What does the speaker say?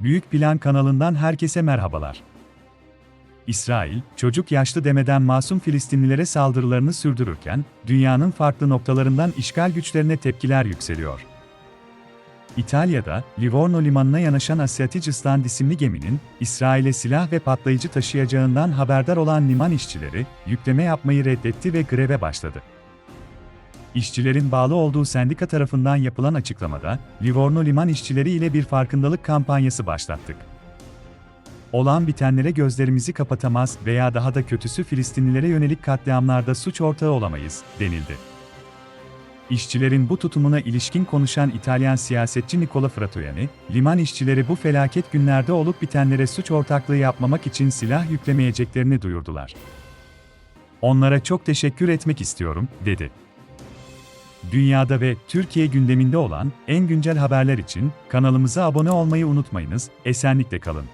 Büyük Plan kanalından herkese merhabalar. İsrail, çocuk yaşlı demeden masum Filistinlilere saldırılarını sürdürürken, dünyanın farklı noktalarından işgal güçlerine tepkiler yükseliyor. İtalya'da, Livorno limanına yanaşan Asiaticistan isimli geminin, İsrail'e silah ve patlayıcı taşıyacağından haberdar olan liman işçileri, yükleme yapmayı reddetti ve greve başladı. İşçilerin bağlı olduğu sendika tarafından yapılan açıklamada, Livorno liman işçileri ile bir farkındalık kampanyası başlattık. Olan bitenlere gözlerimizi kapatamaz veya daha da kötüsü Filistinlilere yönelik katliamlarda suç ortağı olamayız, denildi. İşçilerin bu tutumuna ilişkin konuşan İtalyan siyasetçi Nicola Fratoianni, liman işçileri bu felaket günlerde olup bitenlere suç ortaklığı yapmamak için silah yüklemeyeceklerini duyurdular. Onlara çok teşekkür etmek istiyorum, dedi. Dünyada ve Türkiye gündeminde olan en güncel haberler için kanalımıza abone olmayı unutmayınız, esenlikle kalın.